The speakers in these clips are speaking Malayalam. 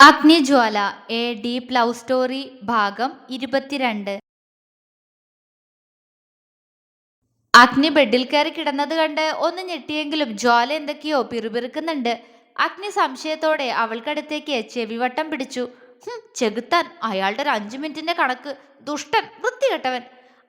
Agnijwala a deep love story ഭാഗം ഇരുപത്തിരണ്ട്. അഗ്നി ബെഡിൽ കയറി കിടന്നത് കണ്ട് ഒന്ന് ഞെട്ടിയെങ്കിലും ജ്വാല എന്തൊക്കെയോ പിറുപിറുക്കുന്നുണ്ട്. അഗ്നി സംശയത്തോടെ അവൾക്കടുത്തേക്ക് ചെവിവട്ടം പിടിച്ചു. "ഹും, ചെകുത്താൻ അയാളുടെ ഒരു അഞ്ചു മിനിറ്റിന്റെ കണക്ക്. ദുഷ്ടൻ വൃത്തികെട്ടവൻ.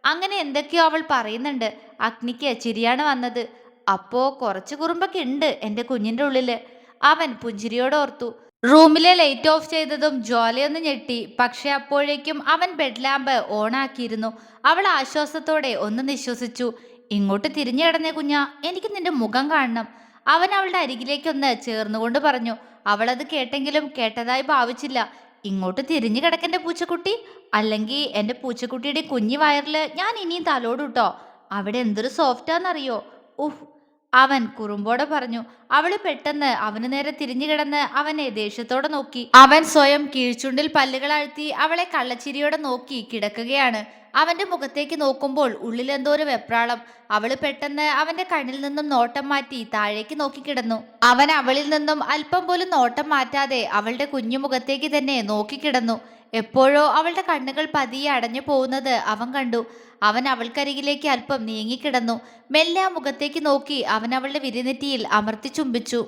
അങ്ങനെ എന്തൊക്കെയോ അവൾ പറയുന്നുണ്ട്. അഗ്നിക്ക് ചിരിയാണ് വന്നത്. അപ്പോ കുറച്ച് കുറുമ്പൊക്കെ ഉണ്ട് എന്റെ കുഞ്ഞിന്റെ ഉള്ളിൽ. അവൻ പുഞ്ചിരിയോട് ഓർത്തു. റൂമിലെ ലൈറ്റ് ഓഫ് ചെയ്തതും ജോലയൊന്ന് ഞെട്ടി. പക്ഷെ അപ്പോഴേക്കും അവൻ ബെഡ് ലാമ്പ് ഓണാക്കിയിരുന്നു. അവൾ ആശ്വാസത്തോടെ ഒന്ന് നിശ്വസിച്ചു. ഇങ്ങോട്ട് തിരിഞ്ഞു കിടന്നേ കുഞ്ഞ. എനിക്ക് നിന്റെ മുഖം കാണണം. അവൻ അവളുടെ അരികിലേക്കൊന്ന് ചേർന്നുകൊണ്ട് പറഞ്ഞു. അവളത് കേട്ടെങ്കിലും കേട്ടതായി ഭാവിച്ചില്ല. ഇങ്ങോട്ട് തിരിഞ്ഞു കിടക്കന്റെ പൂച്ചക്കുട്ടി? അല്ലെങ്കിൽ എന്റെ പൂച്ചക്കുട്ടിയുടെ കുഞ്ഞി വയറിൽ ഞാൻ ഇനിയും തലോടുട്ടോ? അവിടെ എന്തൊരു സോഫ്റ്റാന്നറിയോ? ഉഹ് അവൻ കുറുമ്പോടെ പറഞ്ഞു അവൾ പെട്ടെന്ന് അവന് നേരെ തിരിഞ്ഞു കിടന്ന് അവനെ ദേഷ്യത്തോടെ നോക്കി. അവൻ സ്വയം കീഴ്ചുണ്ടിൽ പല്ലുകൾ അഴ്ത്തി അവളെ കള്ളച്ചിരിയോടെ നോക്കി കിടക്കുകയാണ്. അവന്റെ മുഖത്തേക്ക് നോക്കുമ്പോൾ ഉള്ളിൽ എന്തോ ഒരു വെപ്രാളം. അവൾ പെട്ടെന്ന് അവന്റെ കണ്ണിൽ നിന്നും നോട്ടം മാറ്റി താഴേക്ക് നോക്കിക്കിടന്നു അവൻ അവളിൽ നിന്നും അല്പം പോലും നോട്ടം മാറ്റാതെ അവളുടെ കുഞ്ഞു മുഖത്തേക്ക് തന്നെ നോക്കിക്കിടന്നു എപ്പോഴോ അവളുടെ കണ്ണുകൾ പതിയെ അടഞ്ഞു പോകുന്നത് അവൻ കണ്ടു. അവൻ അവൾക്കരികിലേക്ക് അല്പം നീങ്ങിക്കിടന്നു. മെല്ലെ ആ മുഖത്തേക്ക് നോക്കി അവൻ അവളുടെ വിരിനെറ്റിയിൽ അമർത്തി ചുംബിച്ചു.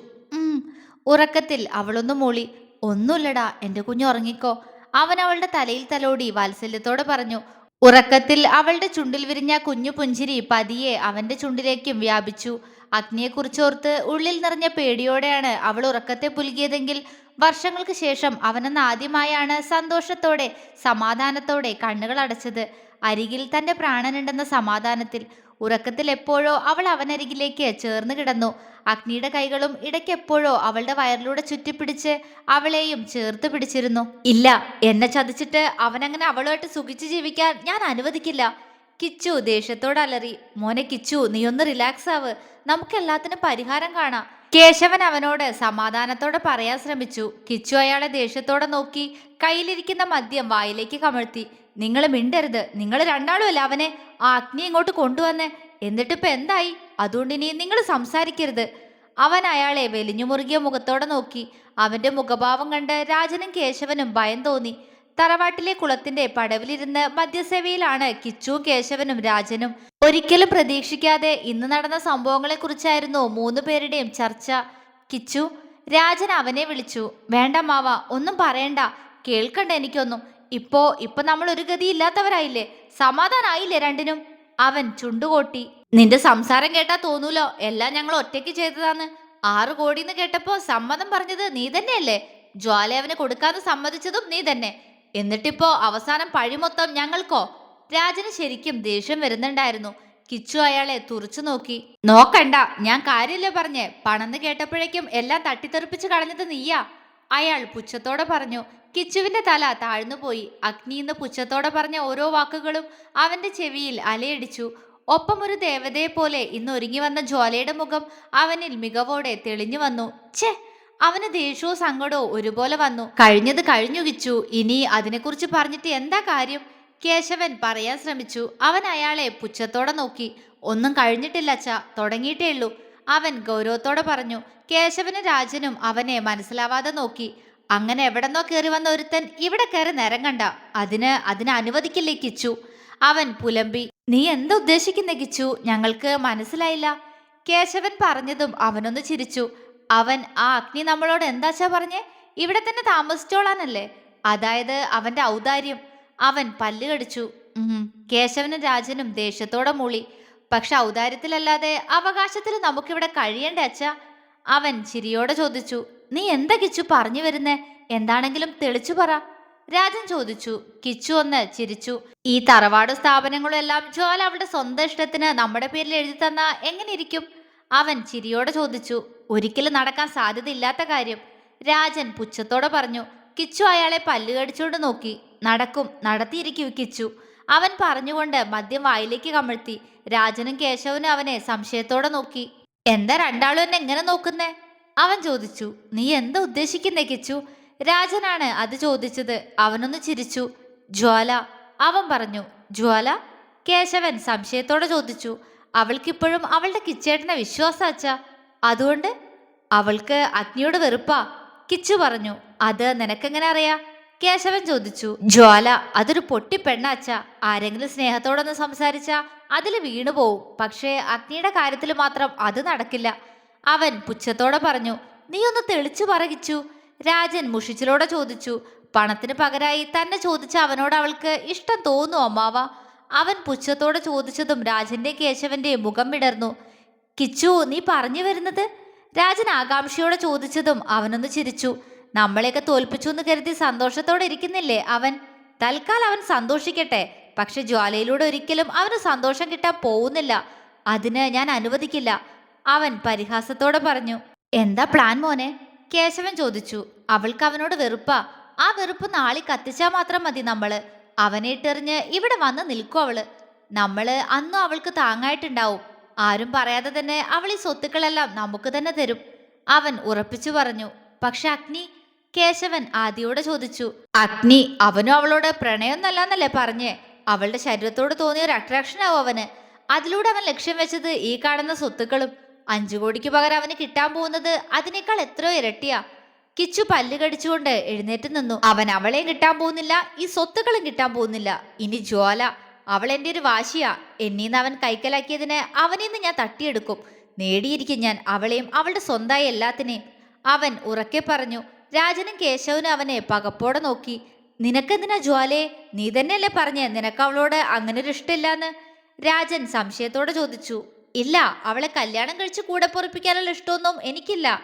ഉറക്കത്തിൽ അവളൊന്നു മൂളി. ഒന്നുമില്ലടാ എന്റെ കുഞ്ഞു ഉറങ്ങിക്കോ. അവൻ അവളുടെ തലയിൽ തലോടി വാത്സല്യത്തോടെ പറഞ്ഞു. ഉറക്കത്തിൽ അവളുടെ ചുണ്ടിൽ വിരിഞ്ഞ കുഞ്ഞു പുഞ്ചിരി പതിയെ അവന്റെ ചുണ്ടിലേക്കും വ്യാപിച്ചു. അഗ്നിയെക്കുറിച്ചോർത്ത് ഉള്ളിൽ നിറഞ്ഞ പേടിയോടെയാണ് അവൾ ഉറക്കത്തെ പുലുകിയതെങ്കിൽ വർഷങ്ങൾക്ക് ശേഷം അവനെന്ന് ആദ്യമായാണ് സന്തോഷത്തോടെ സമാധാനത്തോടെ കണ്ണുകൾ അടച്ചത്. അരികിൽ തന്റെ പ്രാണനുണ്ടെന്ന സമാധാനത്തിൽ ഉറക്കത്തിൽ എപ്പോഴോ അവൾ അവനരികിലേക്ക് ചേർന്ന് കിടന്നു. അഗ്നിയുടെ കൈകളും ഇടയ്ക്കെപ്പോഴോ അവളുടെ വയറിലൂടെ ചുറ്റിപ്പിടിച്ച് അവളെയും ചേർത്ത് പിടിച്ചിരുന്നു. ഇല്ല എന്നെ ചതിച്ചിട്ട് അവനങ്ങനെ അവളുമായിട്ട് സുഖിച്ച് ജീവിക്കാൻ ഞാൻ അനുവദിക്കില്ല. കിച്ചു ദേഷ്യത്തോട് അലറി മോനെ കിച്ചു നീ ഒന്ന് റിലാക്സ് ആവ്. നമുക്ക് എല്ലാത്തിനും പരിഹാരം കാണാം. കേശവൻ അവനോട് സമാധാനത്തോടെ പറയാൻ ശ്രമിച്ചു. കിച്ചു അയാളെ ദേഷ്യത്തോടെ നോക്കി കയ്യിലിരിക്കുന്ന മദ്യം വായിലേക്ക് കമഴ്ത്തി. നിങ്ങൾ മിണ്ടരുത്. നിങ്ങൾ രണ്ടാളും അല്ല. അവനെ ആ അഗ്നി ഇങ്ങോട്ട് കൊണ്ടുവന്നേ. എന്നിട്ടിപ്പോ എന്തായി? അതുകൊണ്ട് ഇനി നിങ്ങൾ സംസാരിക്കരുത്. അവൻ അയാളെ വെലിഞ്ഞു മുറുകിയ മുഖത്തോടെ നോക്കി. അവന്റെ മുഖഭാവം കണ്ട് രാജനും കേശവനും ഭയം തോന്നി. തറവാട്ടിലെ കുളത്തിന്റെ പടവിലിരുന്ന് മദ്യസേവയിലാണ് കിച്ചു കേശവനും രാജനും. ഒരിക്കലും പ്രതീക്ഷിക്കാതെ ഇന്ന് നടന്ന സംഭവങ്ങളെക്കുറിച്ചായിരുന്നു മൂന്നു പേരുടെയും ചർച്ച. കിച്ചു രാജൻ അവനെ വിളിച്ചു. വേണ്ട മാവ ഒന്നും പറയണ്ട. കേൾക്കണ്ട എനിക്കൊന്നും. ഇപ്പോ ഇപ്പൊ നമ്മൾ ഒരു ഗതി ഇല്ലാത്തവരായില്ലേ സമാധാനായില്ലേ രണ്ടിനും? അവൻ ചുണ്ടുകോട്ടി. നിന്റെ സംസാരം കേട്ടാ തോന്നൂലോ? എല്ലാം ഞങ്ങൾ ഒറ്റയ്ക്ക് ചെയ്തതാന്ന്. ആറ് കോടിന്ന് കേട്ടപ്പോ സമ്മതം പറഞ്ഞത് നീ തന്നെയല്ലേ? ജ്വാല അവന് കൊടുക്കാന്ന് സമ്മതിച്ചതും നീ തന്നെ. എന്നിട്ടിപ്പോ അവസാനം പഴി മൊത്തം ഞങ്ങൾക്കോ? രാജന് ശരിക്കും ദേഷ്യം വരുന്നുണ്ടായിരുന്നു. കിച്ചു അയാളെ തുറച്ചു നോക്കി. നോക്കണ്ട ഞാൻ കാര്യമില്ല പറഞ്ഞേ. പണന്ന് കേട്ടപ്പോഴേക്കും എല്ലാം തട്ടിത്തെറിപ്പിച്ച് കളഞ്ഞത് നീയാ. അയാൾ പുച്ഛത്തോടെ പറഞ്ഞു. കിച്ചുവിന്റെ തല താഴ്ന്നുപോയി അഗ്നി ഇന്ന് പുച്ഛത്തോടെ പറഞ്ഞ ഓരോ വാക്കുകളും അവന്റെ ചെവിയിൽ അലയടിച്ചു. ഒപ്പം ഒരു ദേവതയെ പോലെ ഇന്ന് ഒരുങ്ങി വന്ന ജ്വാലയുടെ മുഖം അവനിൽ മികവോടെ തെളിഞ്ഞു വന്നു. ഛേ അവന് ദേഷ്യവും സങ്കടവും ഒരുപോലെ വന്നു. കഴിഞ്ഞത് കഴിഞ്ഞു കിച്ചു ഇനി അതിനെക്കുറിച്ച് പറഞ്ഞിട്ട് എന്താ കാര്യം? കേശവൻ പറയാൻ ശ്രമിച്ചു. അവൻ അയാളെ പുച്ഛത്തോടെ നോക്കി. ഒന്നും കഴിഞ്ഞിട്ടില്ല അച്ഛ. തുടങ്ങിയിട്ടേ ഉള്ളൂ. അവൻ ഗൗരവത്തോടെ പറഞ്ഞു. കേശവനും രാജനും അവനെ മനസ്സിലാവാതെ നോക്കി. അങ്ങനെ എവിടെന്നോ കയറി വന്ന ഒരുത്തൻ ഇവിടെ കയറി നേരം കണ്ട. അതിന് അതിന് അനുവദിക്കില്ലേ കിച്ചു? അവൻ പുലമ്പി. നീ എന്താ ഉദ്ദേശിക്കുന്ന കിച്ചു? ഞങ്ങൾക്ക് മനസ്സിലായില്ല. കേശവൻ പറഞ്ഞതും അവനൊന്ന് ചിരിച്ചു. അവൻ ആ അഗ്നി നമ്മളോട് എന്താച്ചാ പറഞ്ഞേ? ഇവിടെ തന്നെ താമസിച്ചോളാനല്ലേ? അതായത് അവന്റെ ഔദാര്യം. അവൻ പല്ലുകടിച്ചു കേശവനും രാജനും ദേഷ്യത്തോടെ മൂളി. പക്ഷെ ഔദാര്യത്തിലല്ലാതെ അവകാശത്തിൽ നമുക്കിവിടെ കഴിയണ്ടേ അച്ഛ? അവൻ ചിരിയോടെ ചോദിച്ചു. നീ എന്താ കിച്ചു പറഞ്ഞു വരുന്നേ? എന്താണെങ്കിലും തെളിച്ചു പറ. രാജൻ ചോദിച്ചു. കിച്ചു ഒന്ന് ചിരിച്ചു. ഈ തറവാട് സ്ഥാപനങ്ങളും എല്ലാം ജോൽ അവളുടെ സ്വന്തം ഇഷ്ടത്തിന് നമ്മുടെ പേരിൽ എഴുതി തന്ന എങ്ങനെ ഇരിക്കും? അവൻ ചിരിയോടെ ചോദിച്ചു ഒരിക്കലും നടക്കാൻ സാധ്യതയില്ലാത്ത കാര്യം. രാജൻ പുച്ഛത്തോടെ പറഞ്ഞു കിച്ചു അയാളെ പല്ലുകടിച്ചുകൊണ്ട് നോക്കി. നടക്കും നടത്തിയിരിക്കൂ കിച്ചു. അവൻ പറഞ്ഞുകൊണ്ട് മദ്യം വായിലേക്ക് കമഴ്ത്തി. രാജനും കേശവനും അവനെ സംശയത്തോടെ നോക്കി. എന്താ രണ്ടാളും എന്നെ എങ്ങനെ നോക്കുന്നേ? അവൻ ചോദിച്ചു നീ എന്താ ഉദ്ദേശിക്കുന്നേ കിച്ചു? രാജനാണ് അത് ചോദിച്ചത്. അവനൊന്ന് ചിരിച്ചു. ജ്വാല അവൻ പറഞ്ഞു. ജ്വാല? കേശവൻ സംശയത്തോടെ ചോദിച്ചു. അവൾക്കിപ്പോഴും അവളുടെ കിച്ചേട്ടനെ വിശ്വാസാച്ച അതുകൊണ്ട് അവൾക്ക് അഗ്നിയോട് വെറുപ്പാ. കിച്ചു പറഞ്ഞു അത് നിനക്കെങ്ങനെ അറിയാ? കേശവൻ ചോദിച്ചു ജ്വാല അതൊരു പൊട്ടി പെണ്ണാച്ച ആരെങ്കിലും സ്നേഹത്തോടൊന്ന് സംസാരിച്ച അതിൽ വീണു പോവും. പക്ഷേ അഗ്നിയുടെ കാര്യത്തിൽ മാത്രം അത് നടക്കില്ല. അവൻ പുച്ഛത്തോടെ പറഞ്ഞു നീ ഒന്ന് തെളിച്ചു പറകിച്ചു രാജൻ മുഷിച്ചിലോടെ ചോദിച്ചു പണത്തിന് പകരായി തന്നെ ചോദിച്ച അവനോട് അവൾക്ക് ഇഷ്ടം തോന്നു അമ്മാവ? അവൻ പുച്ഛത്തോടെ ചോദിച്ചതും രാജന്റെ കേശവന്റെ മുഖം വിടർന്നു. കിച്ചു നീ പറഞ്ഞു വരുന്നത്? രാജൻ ആകാംക്ഷയോടെ ചോദിച്ചതും അവനൊന്ന് ചിരിച്ചു. നമ്മളെയൊക്കെ തോൽപ്പിച്ചു എന്ന് കരുതി സന്തോഷത്തോടെ ഇരിക്കുന്നില്ലേ അവൻ? തൽക്കാലം അവൻ സന്തോഷിക്കട്ടെ. പക്ഷെ ജ്വാലയിലൂടെ ഒരിക്കലും അവന് സന്തോഷം കിട്ടാൻ പോകുന്നില്ല. അതിന് ഞാൻ അനുവദിക്കില്ല. അവൻ പരിഹാസത്തോടെ പറഞ്ഞു. എന്താ പ്ലാൻ മോനെ? കേശവൻ ചോദിച്ചു. അവൾക്ക് അവനോട് വെറുപ്പാ. ആ വെറുപ്പ് നാളെ കത്തിച്ചാൽ മാത്രം മതി നമ്മൾ. അവനെ ഇട്ടെറിഞ്ഞ് ഇവിടെ വന്ന് നിൽക്കും അവൾ. നമ്മൾ അന്നും അവൾക്ക് താങ്ങായിട്ടുണ്ടാവും. ആരും പറയാതെ തന്നെ അവൾ ഈ സ്വത്തുക്കളെല്ലാം നമുക്ക് തന്നെ തരും. അവൻ ഉറപ്പിച്ചു പറഞ്ഞു. പക്ഷെ അഗ്നി കേശവൻ ആദിയോട് ചോദിച്ചു. അഗ്നി അവനും അവളോട് പ്രണയമൊന്നല്ലാന്നല്ലേ പറഞ്ഞേ? അവളുടെ ശരീരത്തോട് തോന്നിയ ഒരു അട്രാക്ഷൻ ആവും അവന്. അതിലൂടെ അവൻ ലക്ഷ്യം വെച്ചത് ഈ കാണുന്ന സ്വത്തുക്കളും അഞ്ചു കോടിക്ക് പകരം അവന് കിട്ടാൻ പോകുന്നത് അതിനേക്കാൾ എത്രയോ ഇരട്ടിയാ. കിച്ചു പല്ല് കടിച്ചുകൊണ്ട് എഴുന്നേറ്റ് നിന്നു. അവൻ അവളെയും കിട്ടാൻ പോകുന്നില്ല ഈ സ്വത്തുക്കളും കിട്ടാൻ പോകുന്നില്ല. ഇനി ജ്വാല അവൾ എന്റെ ഒരു വാശിയാ. എന്നീന്ന് അവൻ കൈക്കലാക്കിയതിന് അവനിന്ന് ഞാൻ തട്ടിയെടുക്കും. നേടിയിരിക്കും ഞാൻ അവളെയും അവളുടെ സ്വന്തമായ എല്ലാത്തിനെയും. അവൻ ഉറക്കെ പറഞ്ഞു രാജനും കേശവനും അവനെ പകപ്പോടെ നോക്കി. നിനക്കെന്തിനാ ജ്വാലയെ നീ തന്നെയല്ലേ പറഞ്ഞേ നിനക്ക് അവളോട് അങ്ങനെ ഒരു ഇഷ്ടമില്ലാന്ന്? രാജൻ സംശയത്തോടെ ചോദിച്ചു ഇല്ല അവളെ കല്യാണം കഴിച്ച് കൂടെ പൊറപ്പിക്കാനുള്ള ഇഷ്ടമൊന്നും എനിക്കില്ല.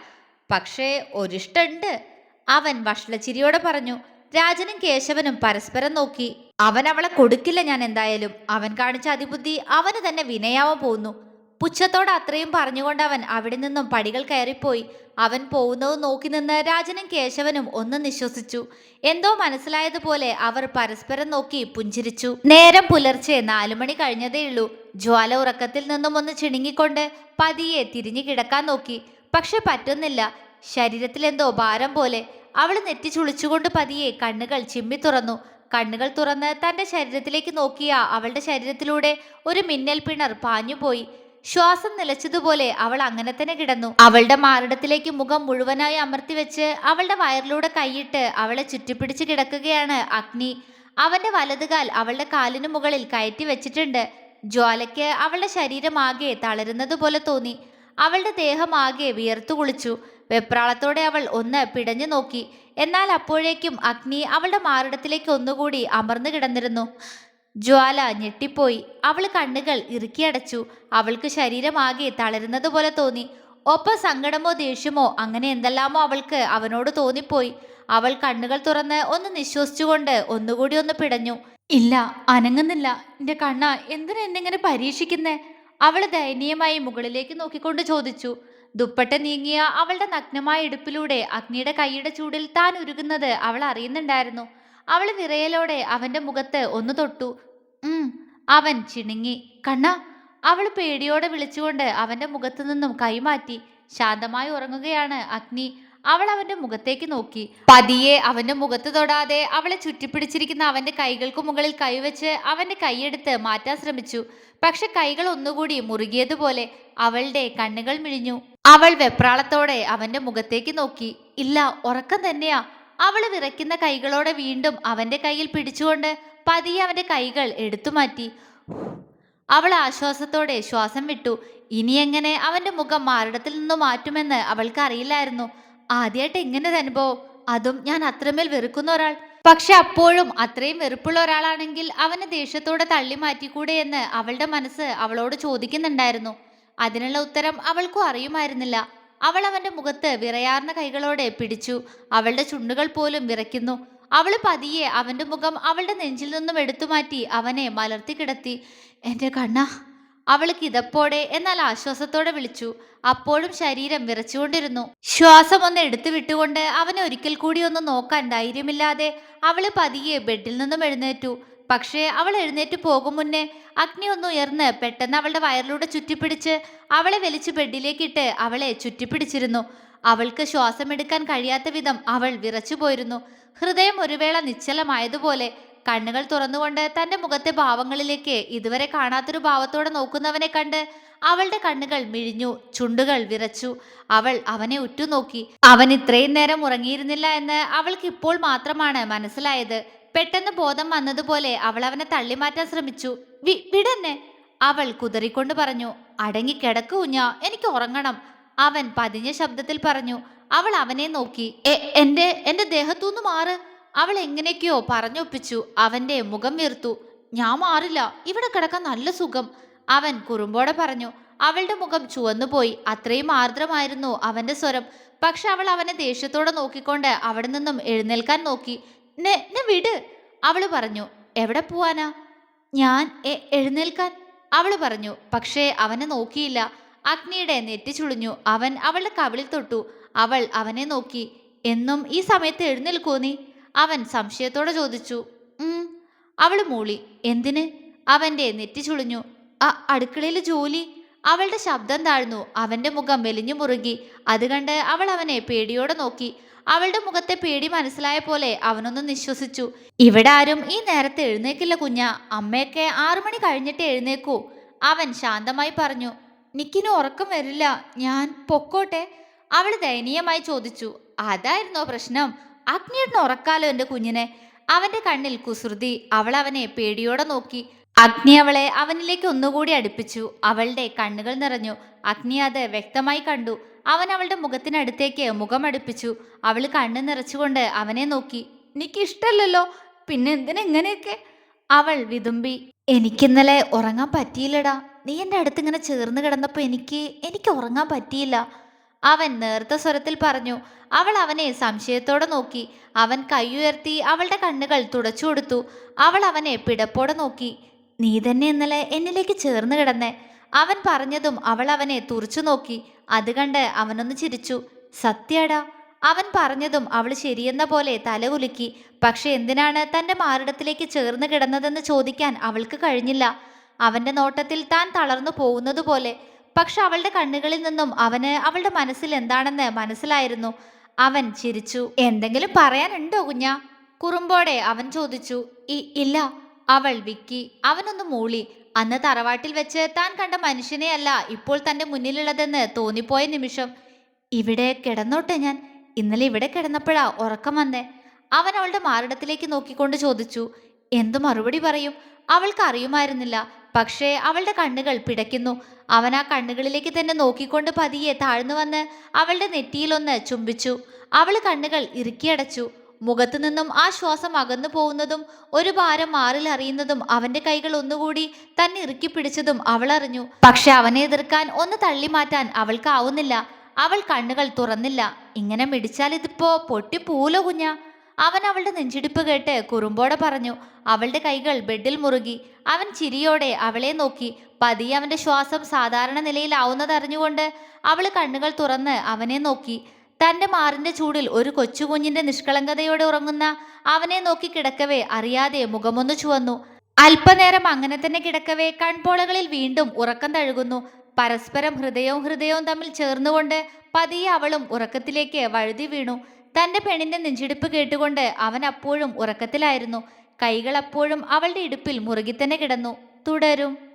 പക്ഷേ ഒരിഷ്ടണ്ട്. അവൻ വഷളച്ചിരിയോടെ പറഞ്ഞു രാജനും കേശവനും പരസ്പരം നോക്കി. അവൻ അവളെ കൊടുക്കില്ല ഞാൻ എന്തായാലും. അവൻ കാണിച്ച അതിബുദ്ധി അവന് തന്നെ വിനയാവാൻ പോകുന്നു. പുച്ഛത്തോടെ അത്രയും പറഞ്ഞുകൊണ്ട് അവൻ അവിടെ നിന്നും പടികൾ കയറിപ്പോയി. അവൻ പോകുന്നത് നോക്കി നിന്ന് രാജനും കേശവനും ഒന്ന് നിശ്വസിച്ചു. എന്തോ മനസ്സിലായതുപോലെ അവർ പരസ്പരം നോക്കി പുഞ്ചിരിച്ചു. നേരം പുലർച്ചെ നാലുമണി കഴിഞ്ഞതേയുള്ളൂ. ജ്വാല ഉറക്കത്തിൽ നിന്നും ഒന്ന് ചിണുങ്ങിക്കൊണ്ട് പതിയെ തിരിഞ്ഞു കിടക്കാൻ നോക്കി. പക്ഷെ പറ്റുന്നില്ല. ശരീരത്തിൽ എന്തോ ഭാരം പോലെ. അവൾ നെറ്റി ചുളിച്ചുകൊണ്ട് പതിയെ കണ്ണുകൾ ചിമ്മി തുറന്നു. കണ്ണുകൾ തുറന്ന് തന്റെ ശരീരത്തിലേക്ക് നോക്കിയ അവളുടെ ശരീരത്തിലൂടെ ഒരു മിന്നൽ പിണർ പാഞ്ഞുപോയി ശ്വാസം നിലച്ചതുപോലെ അവൾ അങ്ങനെ തന്നെ കിടന്നു. അവളുടെ മാറിടത്തിലേക്ക് മുഖം മുഴുവനായി അമർത്തി വെച്ച് അവളുടെ വയറിലൂടെ കൈയിട്ട് അവളെ ചുറ്റിപ്പിടിച്ച് കിടക്കുകയാണ് അഗ്നി. അവന്റെ വലതുകാൽ അവളുടെ കാലിനു മുകളിൽ കയറ്റി വെച്ചിട്ടുണ്ട്. ജ്വാലയ്ക്ക് അവളുടെ ശരീരമാകെ തളരുന്നത് പോലെ തോന്നി. അവളുടെ ദേഹമാകെ വിയർത്തു കുളിച്ചു. വെപ്രാളത്തോടെ അവൾ ഒന്ന് പിടഞ്ഞു നോക്കി. എന്നാൽ അപ്പോഴേക്കും അഗ്നി അവളുടെ മാറിടത്തിലേക്ക് ഒന്നുകൂടി അമർന്നു കിടന്നിരുന്നു. ജ്വാല ഞെട്ടിപ്പോയി. അവൾ കണ്ണുകൾ ഇറുക്കിയടച്ചു അവൾക്ക് ശരീരമാകെ തളരുന്നത് പോലെ തോന്നി. ഒപ്പം സങ്കടമോ ദേഷ്യമോ അങ്ങനെ എന്തെല്ലാമോ അവൾക്ക് അവനോട് തോന്നിപ്പോയി. അവൾ കണ്ണുകൾ തുറന്ന് ഒന്ന് നിശ്വസിച്ചുകൊണ്ട് ഒന്നുകൂടി ഒന്ന് പിടഞ്ഞു. ഇല്ല അനങ്ങുന്നില്ല. എന്റെ കണ്ണ എന്തിനാ എന്നെങ്ങനെ പരീക്ഷിക്കുന്നേ? അവൾ ദയനീയമായി മുകളിലേക്ക് നോക്കിക്കൊണ്ട് ചോദിച്ചു ദുപ്പട്ട നീങ്ങിയ അവളുടെ നഗ്നമായ ഇടുപ്പിലൂടെ അഗ്നിയുടെ കൈയുടെ ചൂടിൽ താൻ ഉരുകുന്നത് അവൾ അറിയുന്നുണ്ടായിരുന്നു. അവൾ വിറയലോടെ അവന്റെ മുഖത്ത് ഒന്ന് തൊട്ടു. ഉം അവൻ ചിണുങ്ങി. കണ്ണ അവൾ പേടിയോടെ വിളിച്ചുകൊണ്ട് അവന്റെ മുഖത്തു നിന്നും കൈമാറ്റി. ശാന്തമായി ഉറങ്ങുകയാണ് അഗ്നി. അവൾ അവന്റെ മുഖത്തേക്ക് നോക്കി. പതിയെ അവന്റെ മുഖത്ത് തൊടാതെ അവളെ ചുറ്റിപ്പിടിച്ചിരിക്കുന്ന അവന്റെ കൈകൾക്ക് മുകളിൽ കൈവച്ച് അവന്റെ കൈയെടുത്ത് മാറ്റാൻ ശ്രമിച്ചു. പക്ഷെ കൈകൾ ഒന്നുകൂടി മുറുകിയതുപോലെ അവളുടെ കണ്ണുകൾ മിഴിഞ്ഞു. അവൾ വെപ്രാളത്തോടെ അവന്റെ മുഖത്തേക്ക് നോക്കി. ഇല്ല ഉറക്കം തന്നെയാ. അവൾ വിറയ്ക്കുന്ന കൈകളോടെ വീണ്ടും അവന്റെ കയ്യിൽ പിടിച്ചുകൊണ്ട് പതിയെ അവന്റെ കൈകൾ എടുത്തു മാറ്റി. അവൾ ആശ്വാസത്തോടെ ശ്വാസം വിട്ടു. ഇനി എങ്ങനെ അവന്റെ മുഖം മാറിടത്തിൽ നിന്ന് മാറ്റുമെന്ന് അവൾക്ക് അറിയില്ലായിരുന്നു. ആദ്യമായിട്ട് എങ്ങനെ അനുഭവം? അതും ഞാൻ അത്രമേൽ വെറുക്കുന്ന ഒരാൾ. പക്ഷെ അപ്പോഴും അത്രയും വെറുപ്പുള്ള ഒരാളാണെങ്കിൽ അവനെ ദേഷ്യത്തോടെ തള്ളി മാറ്റിക്കൂടെ എന്ന് അവളുടെ മനസ്സ് അവളോട് ചോദിക്കുന്നുണ്ടായിരുന്നു. അതിനുള്ള ഉത്തരം അവൾക്കും അറിയുമായിരുന്നില്ല. അവൾ അവന്റെ മുഖത്ത് വിറയാർന്ന കൈകളോടെ പിടിച്ചു. അവളുടെ ചുണ്ടുകൾ പോലും വിറയ്ക്കുന്നു. അവൾ പതിയെ അവന്റെ മുഖം അവളുടെ നെഞ്ചിൽ നിന്നും എടുത്തു മാറ്റി അവനെ മലർത്തി കിടത്തി. എന്റെ കണ്ണ അവൾ കിതപ്പോടെ എന്നാൽ ആശ്വാസത്തോടെ വിളിച്ചു. അപ്പോഴും ശരീരം വിറച്ചുകൊണ്ടിരുന്നു. ശ്വാസം ഒന്ന് എടുത്തു വിട്ടുകൊണ്ട് അവനെ ഒരിക്കൽ കൂടി ഒന്ന് നോക്കാൻ ധൈര്യമില്ലാതെ അവൾ പതിയെ ബെഡിൽ നിന്നും എഴുന്നേറ്റു. പക്ഷേ അവൾ എഴുന്നേറ്റ് പോകും മുന്നേ അഗ്നി ഒന്ന് ഉയർന്ന് പെട്ടെന്ന് അവളുടെ വയറിലൂടെ ചുറ്റിപ്പിടിച്ച് അവളെ വലിച്ചു ബെഡിലേക്കിട്ട് അവളെ ചുറ്റിപ്പിടിച്ചിരുന്നു. അവൾക്ക് ശ്വാസമെടുക്കാൻ കഴിയാത്ത വിധം അവൾ വിറച്ചുപോയിരുന്നു. ഹൃദയം ഒരു വേള നിശ്ചലമായതുപോലെ കണ്ണുകൾ തുറന്നുകൊണ്ട് തന്റെ മുഖത്തെ ഭാവങ്ങളിലേക്ക് ഇതുവരെ കാണാത്തൊരു ഭാവത്തോടെ നോക്കുന്നവനെ കണ്ട് അവളുടെ കണ്ണുകൾ മിഴിഞ്ഞു ചുണ്ടുകൾ വിറച്ചു. അവൾ അവനെ ഉറ്റുനോക്കി അവൻ ഇത്രയും നേരം ഉറങ്ങിയിരുന്നില്ല എന്ന് അവൾക്ക് ഇപ്പോൾ മാത്രമാണ് മനസ്സിലായത്. പെട്ടെന്ന് ബോധം വന്നതുപോലെ അവൾ അവനെ തള്ളിമാറ്റാൻ ശ്രമിച്ചു. വിടന്നെ. അവൾ കുതറിക്കൊണ്ട് പറഞ്ഞു അടങ്ങി കിടക്കൂ എനിക്ക് ഉറങ്ങണം. അവൻ പതിഞ്ഞ ശബ്ദത്തിൽ പറഞ്ഞു അവൾ അവനെ നോക്കി. "എ- എന്റെ എന്റെ ദേഹത്തുനിന്ന് മാറ്. അവൾ എങ്ങനെയൊക്കെയോ പറഞ്ഞൊപ്പിച്ചു അവന്റെ മുഖം വീർത്തു. ഞാൻ മാറില്ല ഇവിടെ കിടക്കാൻ നല്ല സുഖം. അവൻ കുറുമ്പോടെ പറഞ്ഞു അവളുടെ മുഖം ചുവന്നുപോയി അത്രയും ആർദ്രമായിരുന്നു അവന്റെ സ്വരം. പക്ഷെ അവൾ അവനെ ദേഷ്യത്തോടെ നോക്കിക്കൊണ്ട് അവിടെ നിന്നും എഴുന്നേൽക്കാൻ നോക്കി. നെ വിട് അവൾ പറഞ്ഞു. എവിടെ പോവാനാ? ഞാൻ എഴുന്നേൽക്കാൻ അവൾ പറഞ്ഞു. പക്ഷേ അവനെ നോക്കിയില്ല. അഗ്നിയുടെ നെറ്റി ചുളിഞ്ഞു. അവൻ അവളുടെ കവിളിൽ തൊട്ടു. അവൾ അവനെ നോക്കി. എന്നും ഈ സമയത്ത് എഴുന്നേൽക്കോ നീ? അവൻ സംശയത്തോടെ ചോദിച്ചു അവൾ മൂളി. എന്തിന്? അവന്റെ നെറ്റി ചുളിഞ്ഞു. ആ അടുക്കളയിൽ ജോലി. അവളുടെ ശബ്ദം താഴ്ന്നു. അവന്റെ മുഖം മെലിഞ്ഞു മുറുകി. അത് കണ്ട് അവൾ അവനെ പേടിയോടെ നോക്കി. അവളുടെ മുഖത്തെ പേടി മനസ്സിലായ പോലെ അവനൊന്ന് നിശ്വസിച്ചു. ഇവിടെ ആരും ഈ നേരത്തെ എഴുന്നേക്കില്ല കുഞ്ഞ. അമ്മയൊക്കെ ആറു മണി കഴിഞ്ഞിട്ട് എഴുന്നേക്കൂ. അവൻ ശാന്തമായി പറഞ്ഞു നിക്കിന് ഉറക്കം വരില്ല. ഞാൻ പൊക്കോട്ടെ? അവൾ ദയനീയമായി ചോദിച്ചു അതായിരുന്നോ പ്രശ്നം? അഗ്നിയുടെ ഉറക്കാലോ എന്റെ കുഞ്ഞിനെ. അവന്റെ കണ്ണിൽ കുസൃതി. അവൾ അവനെ പേടിയോടെ നോക്കി. അഗ്നി അവളെ അവനിലേക്ക് ഒന്നുകൂടി അടുപ്പിച്ചു. അവളുടെ കണ്ണുകൾ നിറഞ്ഞു. അഗ്നി അത് വ്യക്തമായി കണ്ടു. അവൻ അവളുടെ മുഖത്തിനടുത്തേക്ക് മുഖം അടുപ്പിച്ചു. അവൾ കണ്ണ് നിറച്ചുകൊണ്ട് അവനെ നോക്കി. എനിക്ക് ഇഷ്ടല്ലല്ലോ. പിന്നെ എന്തിനാ ഇങ്ങനെയൊക്കെ? അവൾ വിതുമ്പി. എനിക്കിന്നലെ ഉറങ്ങാൻ പറ്റിയില്ലടാ. നീ എന്റെ അടുത്ത് ഇങ്ങനെ ചേർന്ന് കിടന്നപ്പോൾ എനിക്ക് എനിക്ക് ഉറങ്ങാൻ പറ്റിയില്ല. അവൻ നേർത്ത സ്വരത്തിൽ പറഞ്ഞു അവൾ അവനെ സംശയത്തോടെ നോക്കി. അവൻ കൈയുയർത്തി അവളുടെ കണ്ണുകൾ തുടച്ചു കൊടുത്തു. അവൾ അവനെ പിടപ്പോടെ നോക്കി. നീ തന്നെ ഇന്നലെ എന്നിലേക്ക് ചേർന്ന് കിടന്നേ അവൻ പറഞ്ഞതും അവൾ അവനെ തുറച്ചു നോക്കി. അത് കണ്ട് അവനൊന്ന് ചിരിച്ചു. സത്യടാ അവൻ പറഞ്ഞതും അവൾ ശരിയെന്ന പോലെ തല കുലുക്കി. പക്ഷെ എന്തിനാണ് തന്റെ മാറിടത്തിലേക്ക് ചേർന്ന് കിടന്നതെന്ന് ചോദിക്കാൻ അവൾക്ക് കഴിഞ്ഞില്ല. അവന്റെ നോട്ടത്തിൽ താൻ തളർന്നു പോകുന്നത് പോലെ പക്ഷെ അവളുടെ കണ്ണുകളിൽ നിന്നും അവന് അവളുടെ മനസ്സിൽ എന്താണെന്ന് മനസ്സിലായിരുന്നു. അവൻ ചിരിച്ചു. എന്തെങ്കിലും പറയാനുണ്ടോ കുഞ്ഞ? കുറുമ്പോടെ അവൻ ചോദിച്ചു. "ഇ- ഇല്ല അവൾ വിക്കി. അവനൊന്ന് മൂളി. അന്ന് തറവാട്ടിൽ വെച്ച് താൻ കണ്ട മനുഷ്യനെയല്ല ഇപ്പോൾ തന്റെ മുന്നിലുള്ളതെന്ന് തോന്നിപ്പോയ നിമിഷം. ഇവിടെ കിടന്നോട്ടെ ഞാൻ. ഇന്നലെ ഇവിടെ കിടന്നപ്പോഴാ ഉറക്കം വന്നേ. അവൻ അവളുടെ മാറിടത്തിലേക്ക് നോക്കിക്കൊണ്ട് ചോദിച്ചു. എന്തു മറുപടി പറയും? അവൾക്ക് അറിയുമായിരുന്നില്ല. പക്ഷേ അവളുടെ കണ്ണുകൾ പിടയ്ക്കുന്നു. അവൻ ആ കണ്ണുകളിലേക്ക് തന്നെ നോക്കിക്കൊണ്ട് പതിയെ താഴ്ന്നു വന്ന് അവളുടെ നെറ്റിയിലൊന്ന് ചുംബിച്ചു. അവൾ കണ്ണുകൾ ഇറുക്കിയടച്ചു. മുഖത്തു നിന്നും ആ ശ്വാസം അകന്നു പോകുന്നതും ഒരു ഭാരം മാറിൽ അറിയുന്നതും അവന്റെ കൈകൾ ഒന്നുകൂടി തന്നെ ഇറുക്കി പിടിച്ചതും അവൾ അറിഞ്ഞു. പക്ഷെ അവനെ എതിർക്കാൻ ഒന്ന് തള്ളി മാറ്റാൻ അവൾക്കാവുന്നില്ല. അവൾ കണ്ണുകൾ തുറന്നില്ല. ഇങ്ങനെ മിടിച്ചാൽ ഇതിപ്പോ പൊട്ടിപ്പൂലോ കുഞ്ഞ. അവൻ അവളുടെ നെഞ്ചിടിപ്പ് കേട്ട് കുറുമ്പോടെ പറഞ്ഞു അവളുടെ കൈകൾ ബെഡിൽ മുറുകി. അവൻ ചിരിയോടെ അവളെ നോക്കി. പതിയെ അവന്റെ ശ്വാസം സാധാരണ നിലയിലാവുന്നതറിഞ്ഞുകൊണ്ട് അവൾ കണ്ണുകൾ തുറന്ന് അവനെ നോക്കി. തന്റെ മാറിന്റെ ചൂടിൽ ഒരു കൊച്ചുകുഞ്ഞിന്റെ നിഷ്കളങ്കതയോടെ ഉറങ്ങുന്ന അവനെ നോക്കി കിടക്കവേ അറിയാതെ മുഖമൊന്നു ചുവന്നു. അല്പനേരം അങ്ങനെ തന്നെ കിടക്കവേ കൺപോളകളിൽ വീണ്ടും ഉറക്കം തഴുകുന്നു. പരസ്പരം ഹൃദയവും ഹൃദയവും തമ്മിൽ ചേർന്നുകൊണ്ട് പതിയെ അവളും ഉറക്കത്തിലേക്ക് വഴുതി വീണു. തന്റെ പെണ്ണിന്റെ നെഞ്ചിടിപ്പ് കേട്ടുകൊണ്ട് അവൻ അപ്പോഴും ഉറക്കത്തിലായിരുന്നു. കൈകൾ അപ്പോഴും അവളുടെ ഇടുപ്പിൽ മുറുകി തന്നെ കിടന്നു. തുടരും.